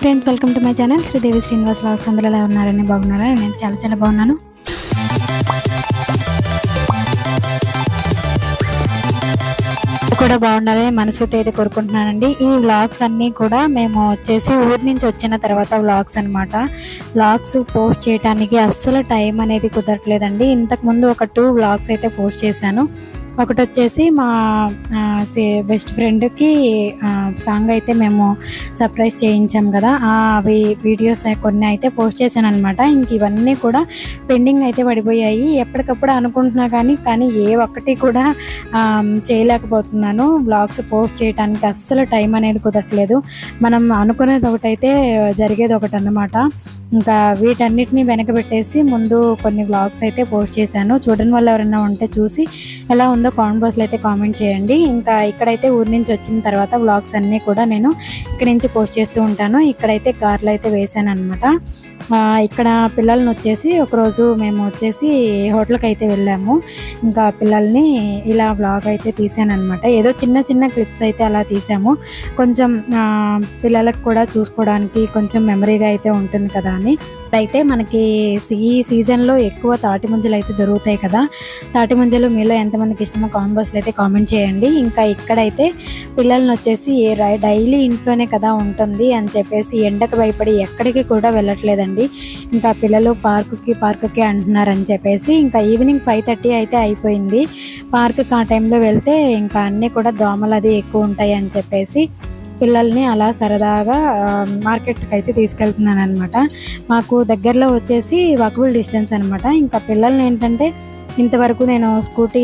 Friends welcome to my channel Sridevi Srinivas vlogs అందరూ ఎలా ఉన్నారని బాగున్నారా? నేను చాలా చాలా బాగున్నాను. కూడా బాగుండాలని మనస్ఫూర్తి అయితే కోరుకుంటున్నానండి. ఈ వ్లాగ్స్ అన్నీ కూడా మేము వచ్చేసి ఊరి నుంచి వచ్చిన తర్వాత వ్లాగ్స్ అనమాట వ్లాగ్స్ పోస్ట్ చేయడానికి అస్సలు టైం అనేది కుదరట్లేదండి. ఇంతకుముందు ఒక టూ వ్లాగ్స్ అయితే పోస్ట్ చేశాను. ఒకటి వచ్చేసి మా బెస్ట్ ఫ్రెండ్కి సాంగ్ అయితే మేము సర్ప్రైజ్ చేయించాం కదా. అవి వీడియోస్ కొన్ని అయితే పోస్ట్ చేశాను అనమాట ఇంక ఇవన్నీ కూడా పెండింగ్ అయితే పడిపోయాయి. ఎప్పటికప్పుడు అనుకుంటున్నా కానీ కానీ ఏ ఒక్కటి కూడా చేయలేకపోతున్నాను. బ్లాగ్స్ పోస్ట్ చేయడానికి అస్సలు టైం అనేది కుదరట్లేదు. మనం అనుకునేది ఒకటైతే జరిగేది ఒకటి అనమాట ఇంకా వీటన్నిటిని వెనకబెట్టేసి ముందు కొన్ని బ్లాగ్స్ అయితే పోస్ట్ చేశాను. చూడడం వల్ల ఎవరైనా ఉంటే చూసి ఎలా ఉందో ఉందో కామెంట్ బాక్స్లో అయితే కామెంట్ చేయండి. ఇంకా ఇక్కడైతే ఊరి నుంచి వచ్చిన తర్వాత వ్లాగ్స్ అన్నీ కూడా నేను ఇక్కడ నుంచి పోస్ట్ చేస్తూ ఉంటాను. ఇక్కడైతే కార్లు అయితే వేసాను అనమాట ఇక్కడ పిల్లల్ని వచ్చేసి ఒకరోజు మేము వచ్చేసి హోటల్కి అయితే వెళ్ళాము. ఇంకా పిల్లల్ని ఇలా బ్లాగ్ అయితే తీసాను అనమాట ఏదో చిన్న చిన్న క్లిప్స్ అయితే అలా తీసాము. కొంచెం పిల్లలకు కూడా చూసుకోవడానికి కొంచెం మెమరీగా అయితే ఉంటుంది కదా అని. అయితే మనకి ఈ సీజన్లో ఎక్కువ తాటి ముంజలు అయితే దొరుకుతాయి కదా. తాటి ముంజలు మీలో ఎంతమందికి ఇష్టమో కామెంట్ బాక్స్లో అయితే కామెంట్ చేయండి. ఇంకా ఇక్కడైతే పిల్లల్ని వచ్చేసి డైలీ ఇంట్లోనే కదా ఉంటుంది అని చెప్పేసి ఎండకు భయపడి ఎక్కడికి కూడా వెళ్ళట్లేదండి. ఇంకా పిల్లలు పార్కుకి పార్కుకి అంటున్నారని చెప్పేసి ఇంకా ఈవినింగ్ ఫైవ్ థర్టీ అయితే అయిపోయింది. పార్క్కి ఆ టైంలో వెళ్తే ఇంకా అన్నీ కూడా దోమలు అది ఎక్కువ ఉంటాయి అని చెప్పేసి పిల్లల్ని అలా సరదాగా మార్కెట్కి అయితే తీసుకెళ్తున్నాను అనమాట మాకు దగ్గరలో వచ్చేసి వకబుల్ డిస్టెన్స్ అనమాట ఇంకా పిల్లల్ని ఏంటంటే ఇంతవరకు నేను స్కూటీ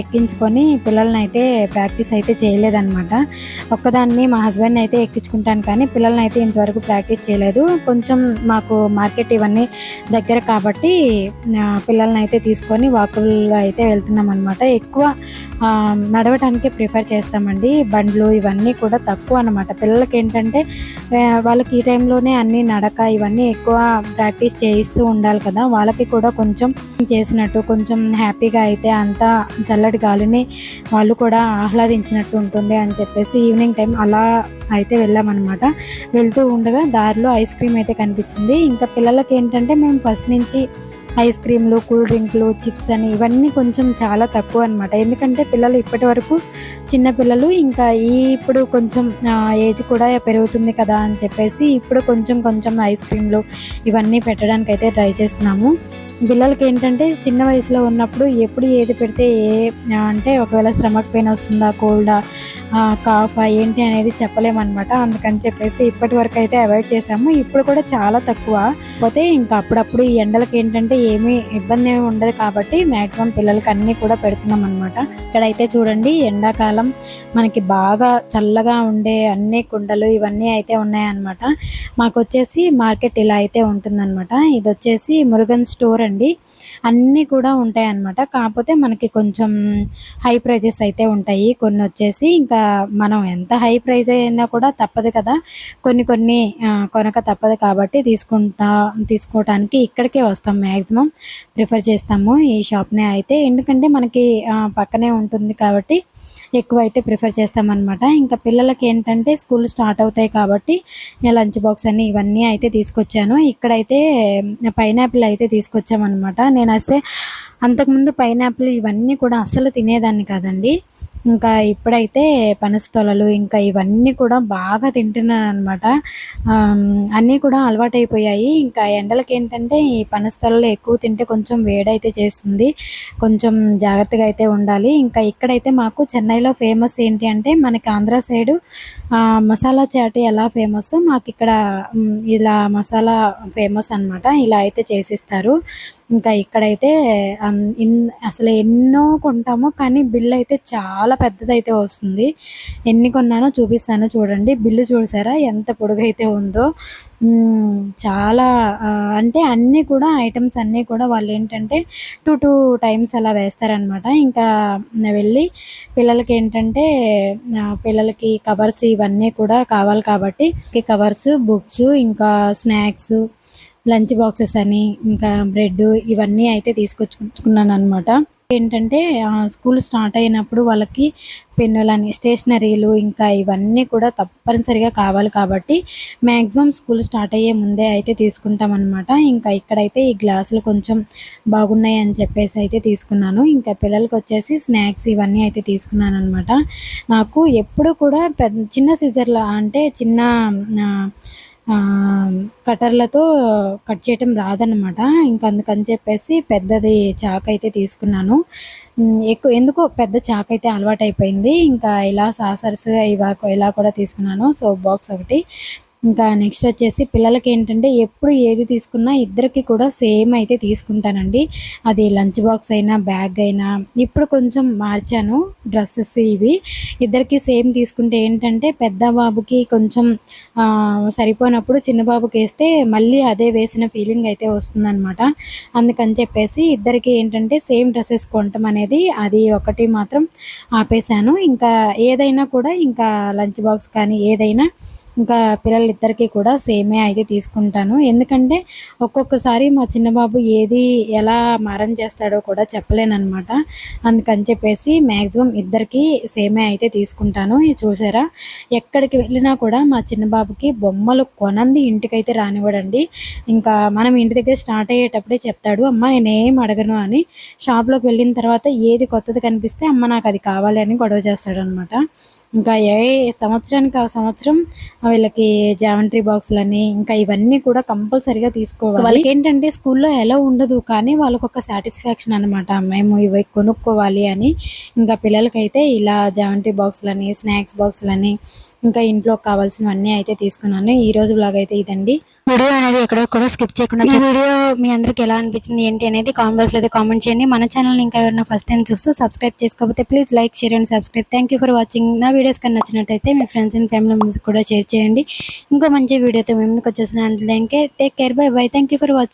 ఎక్కించుకొని పిల్లల్ని అయితే ప్రాక్టీస్ అయితే చేయలేదన్నమాట. ఒక్కదాన్ని మా హస్బెండ్ అయితే ఎక్కించుకుంటాను కానీ పిల్లల్ని అయితే ఇంతవరకు ప్రాక్టీస్ చేయలేదు. కొంచెం మాకు మార్కెట్ ఇవన్నీ దగ్గర కాబట్టి పిల్లల్ని అయితే తీసుకొని వాకుల్లో అయితే వెళ్తున్నాం అనమాట ఎక్కువ నడవటానికి ప్రిఫర్ చేస్తామండి. బండ్లు ఇవన్నీ కూడా తక్కువ అనమాట పిల్లలకి ఏంటంటే వాళ్ళకి ఈ టైంలోనే అన్ని నడక ఇవన్నీ ఎక్కువ ప్రాక్టీస్ చేయిస్తూ ఉండాలి కదా. వాళ్ళకి కూడా కొంచెం చేసినట్టు కొంచెం హ్యాపీగా అయితే అంతా చల్లటి గాలిని వాళ్ళు కూడా ఆహ్లాదించినట్టు ఉంటుంది అని చెప్పేసి ఈవినింగ్ టైం అలా అయితే వెళ్ళామన్నమాట. వెళ్తూ ఉండగా దారిలో ఐస్ క్రీమ్ అయితే కనిపించింది. ఇంకా పిల్లలకి ఏంటంటే మేము ఫస్ట్ నుంచి ఐస్ క్రీమ్లు కూల్ డ్రింక్లు చిప్స్ అని ఇవన్నీ కొంచెం చాలా తక్కువ అనమాట ఎందుకంటే పిల్లలు ఇప్పటి వరకు చిన్న పిల్లలు ఇంకా ఈ ఇప్పుడు కొంచెం ఏజ్ కూడా పెరుగుతుంది కదా అని చెప్పేసి ఇప్పుడు కొంచెం కొంచెం ఐస్ క్రీమ్లు ఇవన్నీ పెట్టడానికి అయితే ట్రై చేస్తున్నాము. పిల్లలకి ఏంటంటే చిన్న వయసులో ఉన్నప్పుడు ఎప్పుడు ఏది పెడితే ఏ అంటే ఒకవేళ స్టమక్ పెయిన్ వస్తుందా కోల్డా కాఫా ఏంటి అనేది చెప్పలేమన్నమాట. అందుకని చెప్పేసి ఇప్పటి వరకు అయితే అవాయిడ్ చేసాము ఇప్పుడు కూడా చాలా తక్కువ. పోతే ఇంకా అప్పుడప్పుడు ఈ ఎండలకి ఏంటంటే ఏమీ ఇబ్బంది ఏమి ఉండదు కాబట్టి మ్యాక్సిమం పిల్లలకి అన్నీ కూడా పెడుతున్నాం అనమాట ఇక్కడైతే చూడండి ఎండాకాలం మనకి బాగా చల్లగా ఉండే అన్ని కుండలు ఇవన్నీ అయితే ఉన్నాయన్నమాట. మాకు వచ్చేసి మార్కెట్ ఇలా అయితే ఉంటుందన్నమాట. ఇది వచ్చేసి మురుగన్ స్టోర్ అండి. అన్నీ కూడా ఉంటాయన్నమాట. కాకపోతే మనకి కొంచెం హై ప్రైజెస్ అయితే ఉంటాయి. కొన్ని వచ్చేసి ఇంకా మనం ఎంత హై ప్రైజ్ అయినా కూడా తప్పదు కదా. కొన్ని కొన్ని కొనక తప్పదు కాబట్టి తీసుకుంటా తీసుకోవటానికి ఇక్కడికే వస్తాం మ్యాక్సిమం ప్రిఫర్ చేస్తాము ఈ షాప్నే అయితే. ఎందుకంటే మనకి పక్కనే ఉంటుంది కాబట్టి ఎక్కువ అయితే ప్రిఫర్ చేస్తామన్నమాట. ఇంకా పిల్లలకి ఏంటంటే స్కూల్ స్టార్ట్ అవుతాయి కాబట్టి లంచ్ బాక్స్ అన్ని ఇవన్నీ అయితే తీసుకొచ్చాను. ఇక్కడైతే పైనాపిల్ అయితే తీసుకొచ్చామన్నమాట. నేను అసే అంతకుముందు పైనాపిల్ ఇవన్నీ కూడా అస్సలు తినేదాన్ని కాదండి. ఇంకా ఇప్పుడైతే పనసతొలలు ఇంకా ఇవన్నీ కూడా బాగా తింటున్నాను అనమాట అన్నీ కూడా అలవాటైపోయాయి. ఇంకా ఎండలకి ఏంటంటే ఈ పనసతొలలు ఎక్కువ తింటే కొంచెం వేడైతే చేస్తుంది. కొంచెం జాగ్రత్తగా అయితే ఉండాలి. ఇంకా ఇక్కడైతే మాకు చెన్నైలో ఫేమస్ ఏంటి అంటే మనకి ఆంధ్ర సైడు మసాలా చాట్ ఎలా ఫేమస్ మాకు ఇక్కడ ఇలా మసాలా ఫేమస్ అనమాట ఇలా అయితే చేసిస్తారు. ఇంకా ఇక్కడైతే అసలు ఎన్నో కొంటాము కానీ బిల్ అయితే చాలా పెద్దదైతే వస్తుంది. ఎన్ని కొన్నానో చూపిస్తాను చూడండి. బిల్లు చూసారా? ఎంత పొడుగైతే ఉందో. చాలా అంటే అన్నీ కూడా ఐటమ్స్ అన్నీ కూడా వాళ్ళు ఏంటంటే టూ టూ టైమ్స్ అలా వేస్తారనమాట ఇంకా వెళ్ళి పిల్లలకి ఏంటంటే పిల్లలకి కవర్స్ ఇవన్నీ కూడా కావాలి కాబట్టి కవర్స్ బుక్స్ ఇంకా స్నాక్స్ లంచ్ బాక్సెస్ అని ఇంకా బ్రెడ్ ఇవన్నీ అయితే తీసుకొచ్చుకున్నాను అనమాట ఏంటంటే స్కూల్ స్టార్ట్ అయినప్పుడు వాళ్ళకి పెన్నులని స్టేషనరీలు ఇంకా ఇవన్నీ కూడా తప్పనిసరిగా కావాలి కాబట్టి మ్యాక్సిమం స్కూల్ స్టార్ట్ అయ్యే ముందే అయితే తీసుకుంటాం అనమాట ఇంకా ఇక్కడైతే ఈ గ్లాసులు కొంచెం బాగున్నాయి అని చెప్పేసి అయితే తీసుకున్నాను. ఇంకా పిల్లలకి వచ్చేసి స్నాక్స్ ఇవన్నీ అయితే తీసుకున్నాను అనమాట నాకు ఎప్పుడు కూడా పెద్ద చిన్న సిజర్లా అంటే చిన్న కట్టర్లతో కటర్లతో కట్ చేయటం రాదనమాట ఇంకా అందుకని చెప్పేసి పెద్దది చాక్ అయితే తీసుకున్నాను ఎక్కువ ఎందుకో పెద్ద చాక్ అయితే అలవాటు అయిపోయింది ఇంకా ఇలా సాసర్స్ ఇవా ఇలా కూడా తీసుకున్నాను. సోప్ బాక్స్ ఒకటి. ఇంకా నెక్స్ట్ వచ్చేసి పిల్లలకి ఏంటంటే ఎప్పుడు ఏది తీసుకున్నా ఇద్దరికి కూడా సేమ్ అయితే తీసుకుంటానండి. అది లంచ్ బాక్స్ అయినా బ్యాగ్ అయినా. ఇప్పుడు కొంచెం మార్చాను డ్రెస్సెస్ ఇవి. ఇద్దరికి సేమ్ తీసుకుంటే ఏంటంటే పెద్ద బాబుకి కొంచెం సరిపోయినప్పుడు చిన్న బాబుకి వేస్తే మళ్ళీ అదే వేసిన ఫీలింగ్ అయితే వస్తుందన్నమాట. అందుకని చెప్పేసి ఇద్దరికి ఏంటంటే సేమ్ డ్రెస్సెస్ కొనటం అనేది అది ఒకటి మాత్రం ఆపేశాను. ఇంకా ఏదైనా కూడా ఇంకా లంచ్ బాక్స్ కానీ ఏదైనా ఇంకా పిల్లలిద్దరికీ కూడా సేమే అయితే తీసుకుంటాను. ఎందుకంటే ఒక్కొక్కసారి మా చిన్న బాబు ఏది ఎలా మారం చేస్తాడో కూడా చెప్పలేనమాట అందుకని చెప్పేసి మ్యాక్సిమం ఇద్దరికి సేమే అయితే తీసుకుంటాను. చూసారా? ఎక్కడికి వెళ్ళినా కూడా మా చిన్న బాబుకి బొమ్మలు కొనంది ఇంటికైతే రానివ్వడండి. ఇంకా మనం ఇంటి దగ్గర స్టార్ట్ అయ్యేటప్పుడే చెప్తాడు అమ్మ నేనేం అడగను అని. షాప్లోకి వెళ్ళిన తర్వాత ఏది కొత్తది కనిపిస్తే అమ్మ నాకు అది కావాలి అని గొడవ చేస్తాడు అనమాట ఇంకా ఏ సంవత్సరానికి ఆ సంవత్సరం వీళ్ళకి జామెంట్రీ బాక్సులని ఇంకా ఇవన్నీ కూడా కంపల్సరిగా తీసుకోవాలి. వాళ్ళకి ఏంటంటే స్కూల్లో ఎలా ఉండదు కానీ వాళ్ళకు ఒక సాటిస్ఫాక్షన్ అనమాట మేము ఇవి కొనుక్కోవాలి అని. ఇంకా పిల్లలకైతే ఇలా జామెంట్రీ బాక్సులని స్నాక్స్ బాక్సులని ఇంకా ఇంట్లో కావాల్సినవన్నీ అయితే తీసుకున్నాను. ఈ రోజు బ్లాగ్ అయితే ఇదండి. వీడియో అనేది ఎక్కడో కూడా స్కిప్ చేయకుండా ఈ వీడియో మీ అందరికి ఎలా అనిపించింది ఏంటి అనేది కామెంట్ బాక్స్లో అయితే కామెంట్ చేయండి. మన ఛానల్ ఇంకా ఎవరైనా ఫస్ట్ టైం చూస్తూ సబ్స్క్రైబ్ చేసుకోకపోతే please like share and subscribe thank you for watching నా వీడియోస్ కన్నా నచ్చినట్టయితే మీ ఫ్రెండ్స్ అండ్ ఫ్యామిలీ మెంబర్స్ కూడా షేర్ చేయండి. ఇంకో మంచి వీడియోతో మేము ముందుకు వచ్చేసిన take care bye bye thank you for watching